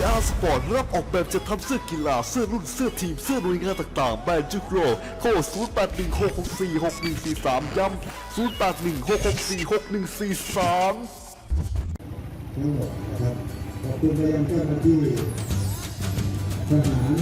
VR Sport รับออกแบบจะทำเสื้อกีฬา เสื้อรุ่น เสื้อทีม เสื้อหน่วยงานต่างๆ แบรนด์จุกโรโทร0816646143 ย้ำ0816646143ทั้งหมดนะครับขอบคุณไปยังเจ้าหน้าที่ทหาร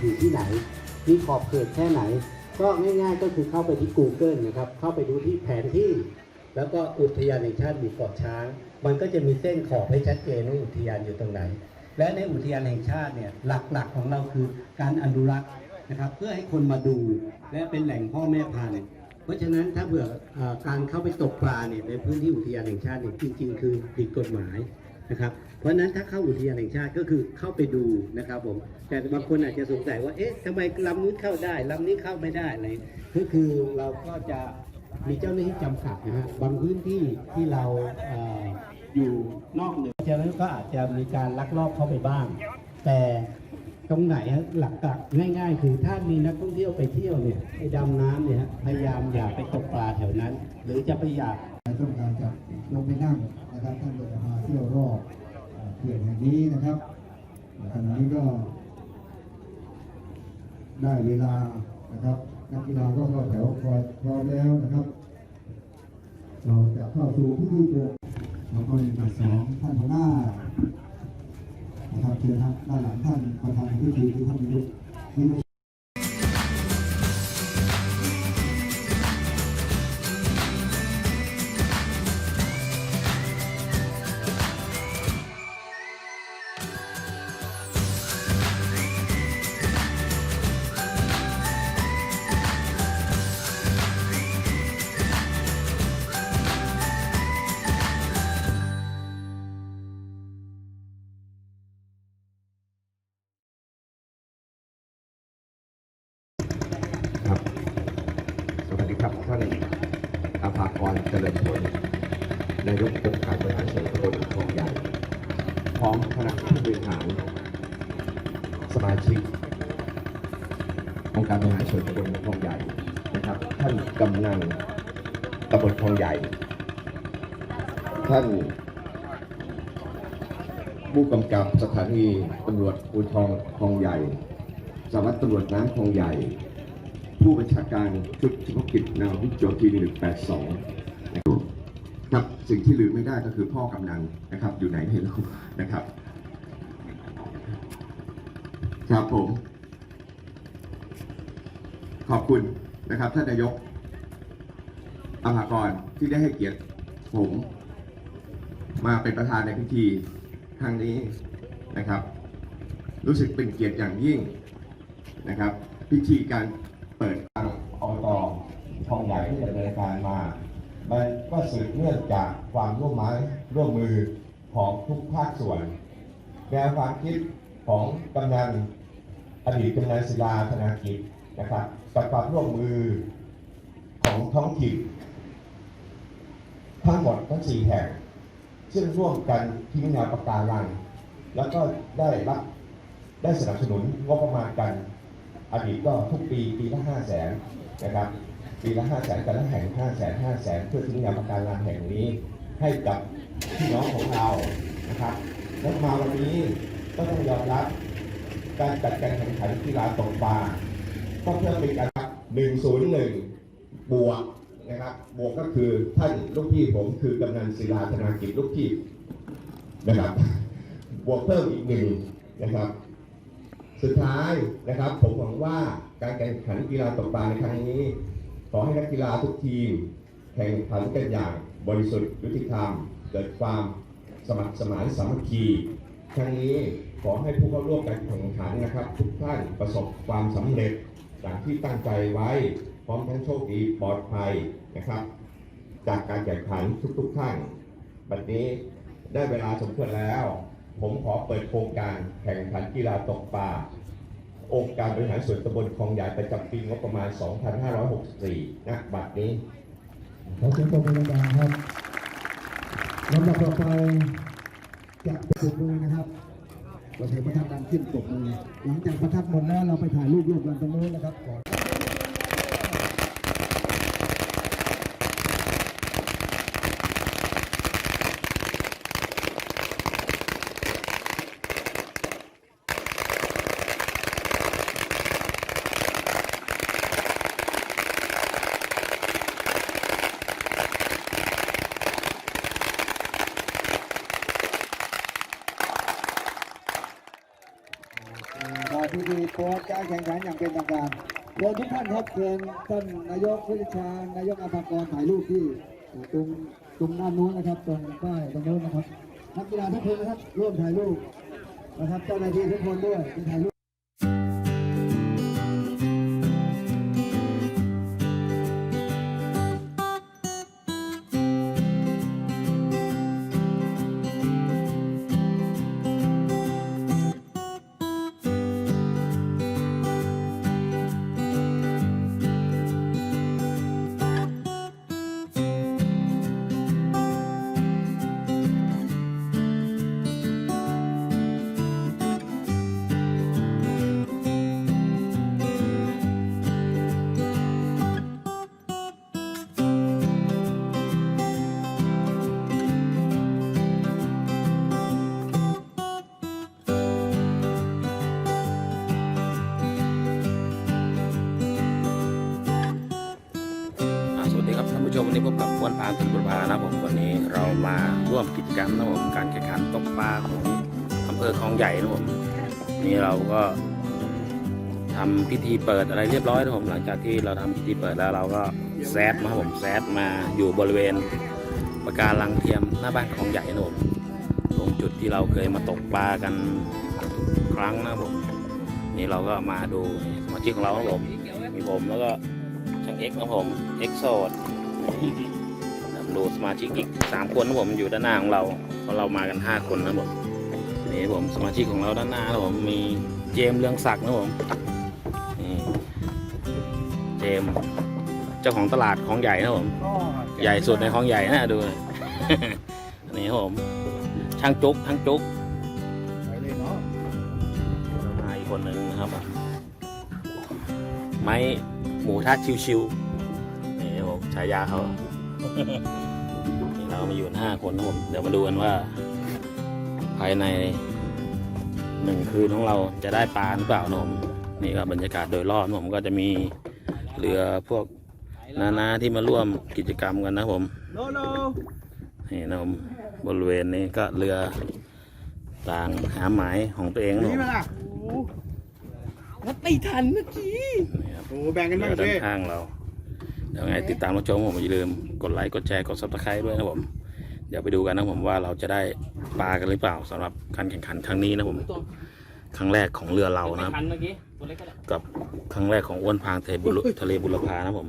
อยู่ที่ไหน มีขอบเขตแค่ไหน ก็ง่ายๆก็คือเข้าไปที่ Google นะครับ เข้าไปดูที่แผนที่ แล้วก็อุทยานแห่งชาติหมู่เกาะช้าง มันก็จะมีเส้นขอบให้ชัดเจนว่าอุทยานอยู่ตรงไหน และในอุทยานแห่งชาติเนี่ยหลักๆของเราคือการอนุรักษ์นะครับเพื่อให้คนมาดูและเป็นแหล่งพ่อแม่พันธุ์เพราะฉะนั้นถ้าเผื่อเอ่อการเข้าไปตกปลาเนี่ยในพื้นที่อุทยานแห่งชาติเนี่ยจริง ๆ คือผิดกฎหมาย นะครับ เพราะฉะนั้นถ้าเข้าอุทยานแห่งชาติก็คือเข้าไปดูนะครับผม แต่บางคนอาจจะสงสัยว่า เอ๊ะทำไมลำนู้นเข้าได้ลำนี้เข้าไม่ได้อะไร ก็คือเราก็จะมีเจ้าหน้าที่จำกัดนะฮะ บางพื้นที่ที่เราเอออยู่นอกเหนือฉะนั้นก็อาจจะมีการลักลอบเข้าไปบ้าง แต่ตรงไหนฮะหลักๆง่าย ๆ คือถ้ามีนักท่องเที่ยวไปเที่ยวเนี่ยไปดำน้ำเนี่ยฮะพยายามอย่าไปตกปลาแถวนั้น หรือจะไปอยาก ต้องการจะลงไปนั่งนะครับท่านจะมาเที่ยวรอบเขื่อนแห่งนี้นะครับขณะนี้ก็ได้เวลานะครับ นักกีฬาก็เข้าแถวคอยพร้อมแล้วนะครับ เราจะเข้าสู่พิธีเปิดแล้วก็มีสองท่านหัวหน้านะครับเชิญครับด้านหลังท่านประธานพิธีคือท่านวิรุธคานอาภากรเจริญผลนายกองค์การบริหารส่วนตำบลคลองใหญ่ พร้อมคณะผู้บริหารสมาชิกองค์การบริหารส่วนตำบลคลองใหญ่นะครับ ท่านกำนันตำบลคลองใหญ่ ท่านผู้กำกับสถานีตำรวจภูธรคลองใหญ่สารวัตรตำรวจน้ำคลองใหญ่ ผู้บัญชาการชุดเฉพาะกิจนาวิกโจที182นะครับครับสิ่งที่ลืมไม่ได้ก็คือพ่อกำนันนะครับ อยู่ไหนไม่รู้นะครับ ครับผม ขอบคุณนะครับท่านนายกอภากรที่ได้ให้เกียรติผม มาเป็นประธานในพิธีครั้งนี้นะครับ รู้สึกเป็นเกียรติอย่างยิ่งนะครับ พิธีการ เปิดทางอบตทองใหญ่ที่ดำเนินการมา มันก็สืบเนื่องจากความร่วมไม้ร่วมมือของทุกภาคส่วน แนวความคิดของกำนันอดีตกำนันศิลาธนากิจนะครับกับความร่วมมือของท้องถิ่นทั้งหมดทั้งสี่แห่งซึ่งร่วมกันทิ้งแนวปะการัง แล้วก็ได้รับได้สนับสนุนงบประมาณกัน อดีตก็ทุกปีปีละห้าแสนนะครับปีละห้าแสนแต่ละแห่งห้าแสนห้าแสนเพื่อทิ้งยามปะการังแห่งนี้ให้กับพี่น้องของเรานะครับแล้วมาวันนี้ก็ต้องยอมรับการจัดการแข่งขันกีฬาตกปลาก็เพื่อเป็นการห101บวกนะครับ บวกก็คือท่านลูกพี่ผมคือกำนันศิลาธนากิจลูกพี่นะครับ บวกเพิ่มอีกหนึ่งนะครับ สุดท้ายนะครับผมหวังว่าการแข่งขันกีฬาตกปลาในครั้งนี้ ขอให้นักกีฬาทุกทีม แข่งขันกันอย่างบริสุทธิ์ยุติธรรม เกิดความสมัครสมานสามัคคีครั้งนี้ขอให้ผู้เข้าร่วมการแข่งขันนะครับ ทุกท่านประสบความสำเร็จอย่างที่ตั้งใจไว้ พร้อมทั้งโชคดีปลอดภัยนะครับ จากการแข่งขันทุกๆท่านบัดนี้ได้เวลาสมควรแล้ว ผมขอเปิดโครงการแข่งขันกีฬาตกปลาองค์การบริหารส่วนตำบลคลองใหญ่ประจำปีงบประมาณ 2564 ณ บัดนี้ขอเสียงปรบมือดังๆครับลำดับต่อไปจะปรบมือนะครับ เราเห็นประทัดดังขึ้นปรบมือหลังจากประทัดหมดแล้วเราไปถ่ายรูปร่วมกันตรงนู้นนะครับก่อน ข อพิธีโปรดการแข่งขันอย่างเป็นทางการเชิญทุกท่านครับเชิญท่านนายกวิชานายกอภากรถ่ายรูปที่ตรงตรงด้านนู้นนะครับ ตรงป้ายตรงนู้นนะครับนักกีฬาทุกคนนะครับร่วมถ่ายรูปนะครับเจ้าหน้าที่ทุกคนด้วยเป็นถ่ายรูป ท่านผู้พบกับวันพานตุนบุรพานะครับผมวันนี้เรามาร่วมกิจกรรมนะครับผมการแข่งขันตกปลาของอำเภอคลองใหญ่นะครับผมนี่เราก็ทำพิธีเปิดอะไรเรียบร้อยนะครับผมหลังจากที่เราทำพิธีเปิดแล้วเราก็แซดมาครับผมแซดมาอยู่บริเวณประการลังเทียมหน้าบ้านคลองใหญ่นะครับผมตรงจุดที่เราเคยมาตกปลากันทุกครั้งนะครับผมนี่เราก็มาดูสมาชิกของเราครับผมมีผมแล้วก็ช่างเอ็กซ์นะผมเอ็กโซด ดูสมาชิกอีกสามคนนะผมอยู่ด้านหน้าของเราเพราะเรามากันห้าคนนะผมนี่ผมสมาชิกของเราด้านหน้านะผมมีเจมส์เรืองศักดิ์นะผมนี่เจมส์เจ้าของตลาดของใหญ่นะผมใหญ่สุดในของใหญ่นะดูนะนี่ครับผมช่างจุกช่างจุกไปเลยเนาะมาอีกคนหนึ่งนะครับไม้หมูทะชิวๆนี่ครับผม ฉายาเขานี่เรามาอยู่กันห้าคนนะผมเดี๋ยวมาดูกันว่า ภายในหนึ่งคืนของเราจะได้ปลาหรือเปล่านะผมนี่ก็บรรยากาศโดยรอบนะผมก็จะมีเรือพวกนานาที่มาร่วมกิจกรรมกันนะผมนี่นะผมบริเวณนี้ก็เรือต่างหาหมายของตัวเองนะผมแล้วไม่ทันเมื่อกี้นี่ครับโอ้แบ่งกันบ้างเรือสิด้านข้างเรา เดี๋ยวไงติดตามรับชมผมอย่าลืมกดไลค์กดแชร์กดซับสไครต์ด้วยนะผม เดี๋ยวไปดูกันนะผมว่าเราจะได้ปลากันหรือเปล่าสำหรับการแข่งขันครั้งนี้นะผม ครั้งแรกของเรือเรานะครับ ทันเมื่อกี้ตัวเล็กก็ได้กับครั้งแรกของอ้วนพางทะเลบุรทะเลบุรพานะผม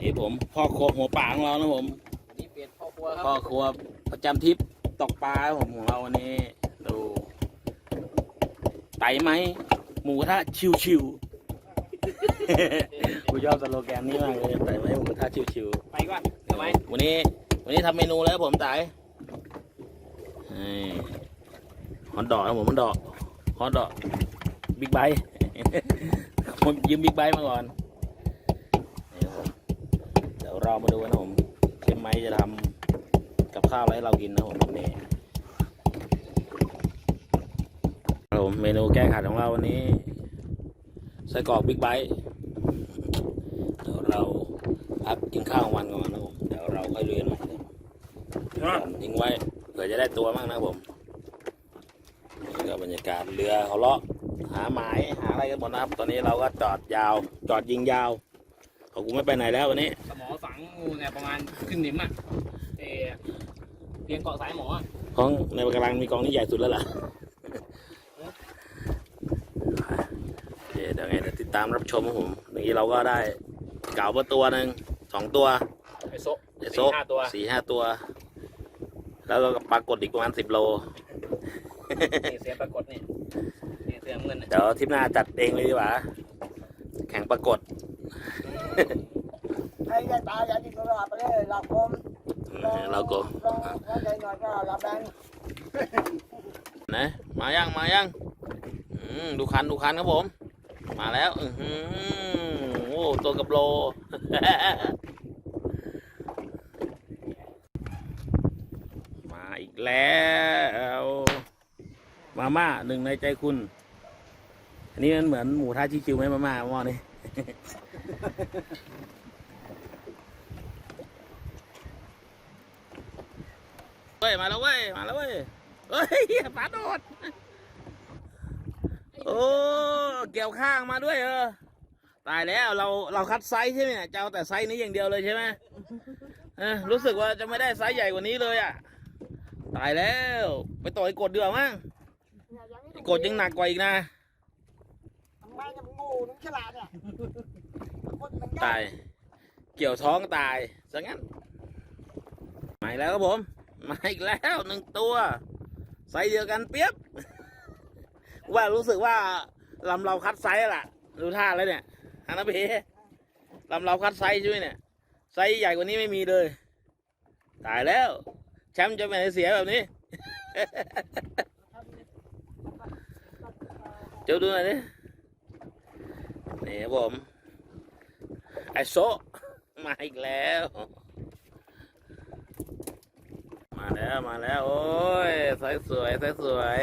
นี่ผมพ่อครัวหัวป่าของเรานะผมนี่เปลี่ยนพ่อครัวคพ่อรับครัวประจำทริปตกปลาครับผมของเราวันนี้ดูไต่ไหมหมูกระทะชิวๆ กูชอบสโลแกนนี้มากเลยไต่ไหมหมูกระทะชิวไปก่อนเดี๋ยวไหมๆวันนี้ วันนี้ทำเมนูแล้วผมไต่นี่ฮอนดอกครับผมฮอนดอกฮอนดอกบิ๊กไบค์ผมยืมบิ๊กไบค์มาก่อนนี่ครับผมเดี๋ยวเรามาดูกันนะผมเชฟไม้จะทำกับข้าวอะไรให้เรากินนะผมวันนี้ครับผมเมนูแก้ขัดของเราวันนี้ ไส้กรอกบิ๊กไบค์เดี๋ยวเราพักกินข้าวกลางวันก่อนนะผมเดี๋ยวเราค่อยเรียนใหม่ผมทิ้งไว้เผื่อจะได้ตัวบ้างนะครับผมนี่ก็บรรยากาศเรือเขาเลาะหาหมายหาอะไรกันหมดนะครับ ตอนนี้เราก็จอดยาว จอดยิงยาวเขากูไม่ไปไหนแล้ววันนี้สมอฝังงูเนี่ยประมาณครึ่งนิ้มอะเออเพียงเกาะสายหมออะของในกำลังมีกองนี้ใหญ่สุดแล้วล่ะ โอ เคเดี๋ยวไงเดี๋ยวติดตามรับชมครับผมเมื่อกี้เราก็ได้เก๋ามาตัวหนึ่งสองตัวไอโซะไอ้สี่โซ่ห้าตัวสี่ห้าตัว แล้วก็ปรากฏอีกประมาณสิบโลนี่เสียปรากฏนี่นี่เสียเงินน่ะเดี๋ยวทริปหน้าจัดเองเลยดีกว่า แข่งปรากฏใครจะตายอย่าดิ้นรนไปเลยหลับผมเราก็ลองว่าใจหน่อยก็หลับแบงนะมายังมายังอืมดูคันดูคันครับผม มาแล้วอือโอ้ตัวกับโล มาอีกแล้ว มาม่าหนึ่งในใจคุณ อันนี้มันเหมือนหมูท่าชิคิวไหมมาม่าหม้อนี่เว้ยมาแล้วเว้ยมาแล้วเว้ยเฮ้ยปลาโดด โอ้เกี่ยวข้างมาด้วยเออ ตายแล้วเราเราคัดไซส์ใช่ไหมเจะเอาแต่ไซส์นี้อย่างเดียวเลยใช่ไหมเออรู้สึกว่าจะไม่ได้ไซส์ใหญ่กว่านี้เลยอะ ตายแล้ว ไปต่อยกดเดือมั้งไอ้กดยังหนักกว่าอีกนะทำไมเนี่ยมึงงูมึงฉลาดเนี่ยตาย เกี่ยวท้องตายซะงั้นมาอีกแล้วครับผม มาอีกแล้วหนึ่งตัว ไซส์เดียวกันเปียบ ว่ารู้สึกว่าลำเราคัดไซส์แล้วล่ะ ดูท่าแล้วเนี่ยฮานาเบลำเราคัดไซส์ช่ไหมเนี่ย ไซส์ใหญ่กว่านี้ไม่มีเลย ตายแล้ว แชมป์จะไปไหนเสียแบบนี้ เจ้าดูหน่อยดินี่ครับผม ไอโซมาอีกแล้ว มาแล้วมาแล้ว โอ้ยสวยสวยสวยสวย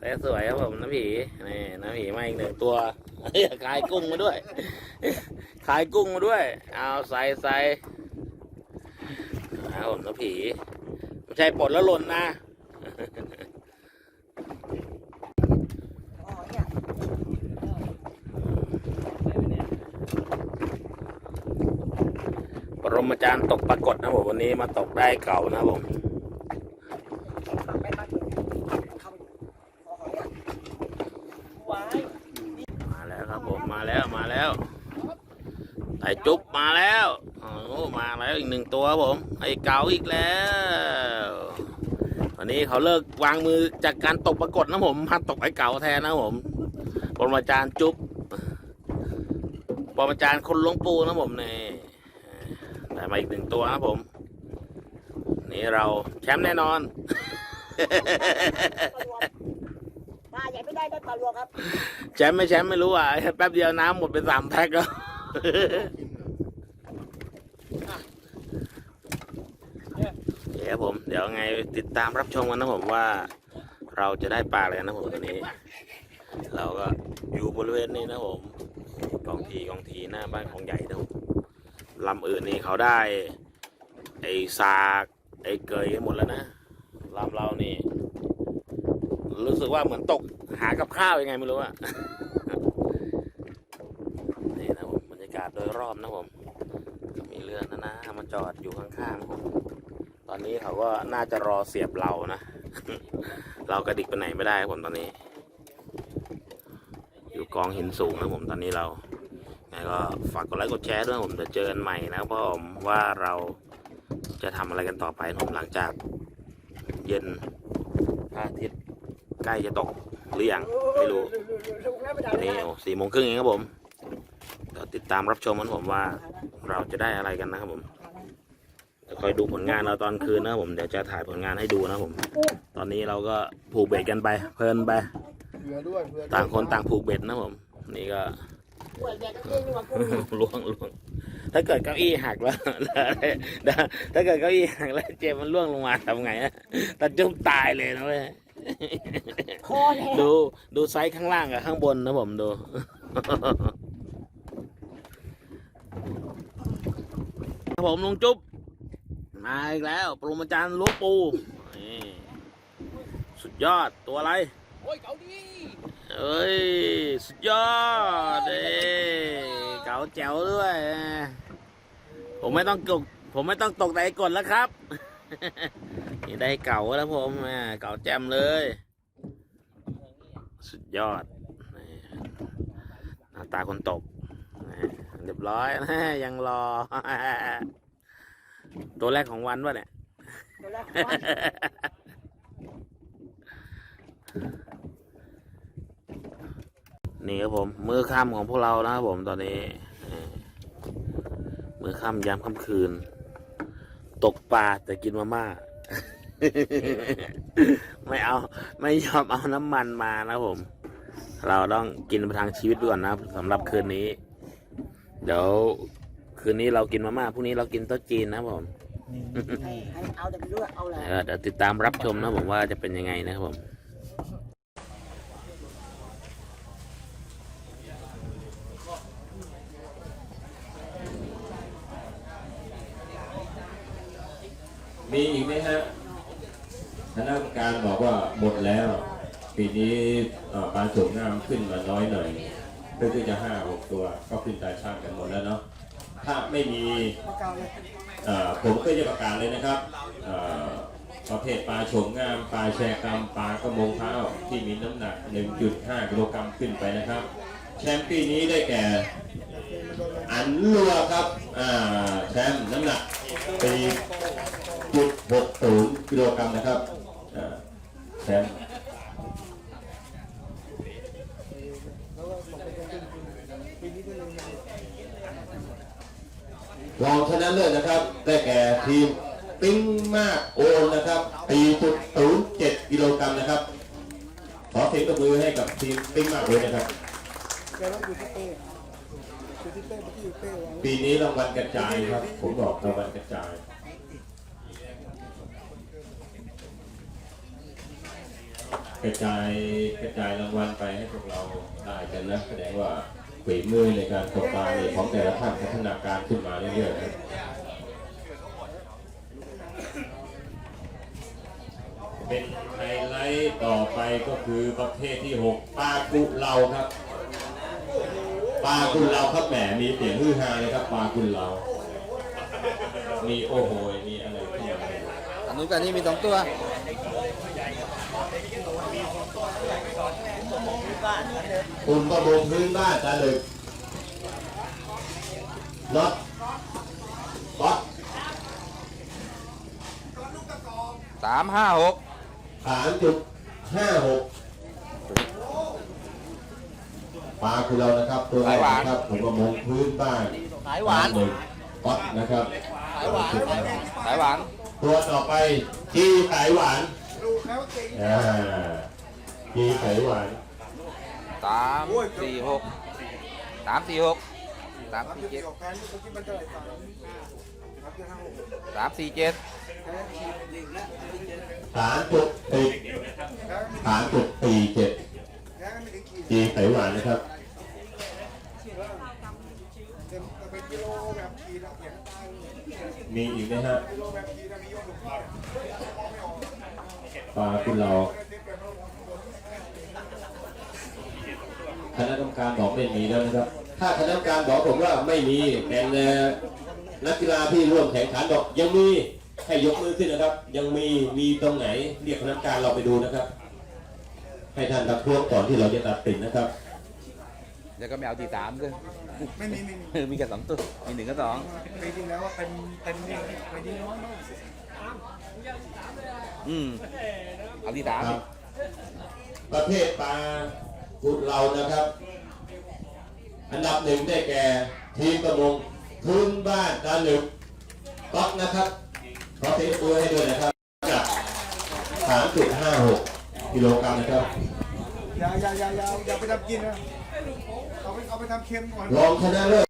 สวยสวยครับผมน้ำผีนี่น้ำผีมาอีกหนึ่งตัวขายกุ้งมาด้วย ขายกุ้งมาด้วย เอาใส่ใส่เอาผมน้ำผีไม่ใช่ปลดแล้วหล่นนะปรมาจารย์ตกปรากฏนะผมวันนี้มาตกได้เก่านะผม ไปมาเข้าอ๋อเนี่ย ว้าย มาแล้วครับผมมาแล้วมาแล้วไอ้จุ๊บ มาแล้วโอ้มาแล้วอีกหนึ่งตัวครับผม ไอ้เก๋าอีกแล้ววันนี้เขาเลิกวางมือจากการตกปรากฏนะผมมาตกไอ้เก๋าแทนนะผมปรมาจารย์จุ๊บปรมาจารย์คนหลวงปูนะผมนี่ได้มาอีกหนึ่งตัวนะผม นี่เราแชมป์แน่นอนปลาใหญ่ไม่ได้ได้ปลาลวกครับ แชมป์ไม่แชมป์ไม่รู้อะแป๊บเดียวน้ำหมดไปสามแพ็คแล้ว เดี๋ยวผม เดี๋ยวไงติดตามรับชมกันนะผมว่า เราจะได้ปลาอะไรนะผมตอนนี้ เราก็อยู่บริเวณนี้นะผมกองทีกองทีหน้าบ้านของใหญ่นะผมลำอื่นนี่เขาได้ ไอ้ซากไอ้เกยหมดแล้วนะลำเรานี่ รู้สึกว่าเหมือนตกหากับข้าวยังไงไม่รู้อะนี่นะผมบรรยากาศโดยรอบนะผมมีเรือนะนะมาจอดอยู่ข้างๆผม ตอนนี้เขาก็น่าจะรอเสียบเรานะ เรากระดิกไปไหนไม่ได้ครับผมตอนนี้ อยู่กองหินสูงนะผมตอนนี้เราไงก็ฝากกดไลค์กดแชร์ด้วยผมเดี๋ยวเจอกันใหม่นะครับผมว่าเราจะทำอะไรกันต่อไปนะผมหลังจาก เย็นพระอาทิตย์ใกล้จะตกหรือยังไม่รู้นี่โอ้สี่โมงครึ่งเองครับผมเดี๋ยวติดตามรับชมกันผมว่าเราจะได้อะไรกันนะครับผม คอยดูผลงานเราตอนคืนนะครับผมเดี๋ยวจะถ่ายผลงานให้ดูนะครับผม ตอนนี้เราก็ผูกเบ็ดกันไป เพลินไปเรือด้วยเรือต่างคนต่างผูกเบ็ดนะผม นี่ก็ป่วยแดกกันเองดีกว่ากูอีกล่วงล่วงถ้าเกิดเก้าอี้หักแล้ว ถ้าเกิดเก้าอี้หักแล้วเจมมันล่วงลงมาทำไงอะตาจุ๊บตายเลยนะเว้ย คอแดงดูดูไซส์ข้างล่างกับข้างบนนะผมดู ครับผมลุงจุ๊บ มาอีกแล้วปรมาจารย์ลวงปูนี่สุดยอดตัวอะไร โอ้ยเก๋าดีเอ้ย สุดยอดเอ้เก๋าแจ๋วด้วย ผมไม่ต้องกดผมไม่ต้องตกใจกดแล้วครับ นี่ได้เก่าแล้วผมเก่าแจ่มเลย สุดยอดหน้าตาคนตกเรียบร้อยนะยังรอ ตัวแรกของวันวะเนี่ย ตัวแรกของวันนี่ครับผม มือค่ำของพวกเรานะครับผมตอนนี้ มือค่ำยามค่ำคืน ตกปลาแต่กินมาม่า ไม่เอา ไม่ยอมเอาน้ำมันมานะผม เราต้องกินประทังชีวิตก่อนนะสำหรับคืนนี้ เดี๋ยว คืนนี้เรากินมาม่าพรุ่งนี้เรากินโต๊ะจีนนะครับผมให้ให้เอาแต่ไม่รู้ว่าเอาอะไร เออเดี๋ยวติดตามรับชมนะครับผมว่าจะเป็นยังไงนะครับผมมีอีกไหมฮะคณะกรรมการบอกว่าหมดแล้ว ปีนี้เอ่อปลาโฉมงามขึ้นมาน้อยหน่อยเพื่อที่จะห้าหกตัว ก็ขึ้นตาช่างกันหมดแล้วเนาะ ถ้าไม่มีผมก็จะประกาศเลยนะครับประเภทปลาโฉมงาม ปลาแชกรรมปลากระมงเท้าที่มีน้ำหนัก 1.5 กิโลกรัมขึ้นไปนะครับ แชมป์ปีนี้ได้แก่อันลัวครับแชมป์น้ำหนักปีจุดหกศูนกิโลกรัมนะครับแชมป์ รองชนะเลิศนะครับ ได้แก่ทีมปิ้งมากโอนนะครับปีจุดศูนย์เจ็ดกิโลกรัมนะครับ ขอเสียงตบมือให้กับทีมปิ้งมากโอนนะครับแกว่าอยู่ที่เป้อยู่ที่เป้เมื่อกี้อยู่เป้วางปีนี้รางวัลกระจายครับ ผมบอกรางวัลกระจาย กระจายกระจายรางวัลไปให้พวกเราได้กันนะแสดงว่า ฝีมือในการตกปลาเนี่ยของแต่ละท่านพัฒนาการขึ้นมาเรื่อยๆนะเป็นไฮไลท์ต่อไปก็คือประเภทที่ 6ปลากุเลาครับปลากุเลาครับแหมมีเสียงฮือฮาเลยครับปลากุเลามีโอ้โหยมีอะไรขึ้นมาอันนู้นกันนี่มีสองตัว กลุ่มประมงพื้นบ้านตะลึกน็อตก๊อตสามห้าหกสามจุดห้าหกปลาคุณเรานะครับตัวแรกนะครับผมประมงพื้นบ้านสายหวานปลหมึกก๊อตนะครับสายหวานสายหวานตัวต่อไปจีสายหวานดูแล้วเก่งอ่าจีสายหวาน สามสี่หกสามสี่หกสามสี่เจ็ดเกี่ยวแพนเมื่อกี้มันเท่าไหร่สามครับที่ห้าหกสามสี่เจ็ดแพ้ทีมลีกแล้วสามจุดสี่แพ้สามจุดสี่เจ็ดแพ้ก็ไม่ถึงขีดจีสายหวานนะครับเต็มแต่เป็นกิโลแบบขีดอะเขียนตายมีอีกไหมฮะกิโลแบบขีดอะมียอดหลงพ่อไม่ออกปลาคุณเรา คณะกรรมการบอกไม่มีแล้วนะครับ ถ้าคณะกรรมการบอกผมว่าไม่มีเป็นเอ่อนักกีฬาที่ร่วมแข่งขันบอกยังมีให้ยกมือขึ้นนะครับ ยังมีมีตรงไหนเรียกคณะกรรมการเราไปดูนะครับ ให้ท่านรับทวงก่อนที่เราจะตัดสินนะครับแล้วก็ไม่เอาที่สามด้วยไม่มีไม่มีมีแค่สองตัวมีหนึ่งกับสองปีที่แล้วว่าเป็นเป็นนี่ปีที่น้อยมากอืมเอาที่สามครับประเภทปลา กุดเรานะครับ อันดับหนึ่งได้แก่ทีมประมงพื้นบ้านตาหลึกก๊อกนะครับขอเสียงปรบมือให้ด้วยนะครับจาก3.56กิโลกรัมนะครับอย่าอย่าอย่าอย่าอย่าไปทำกินนะเอาไปเอาไปทำเค็มก่อน รองชนะเลิศ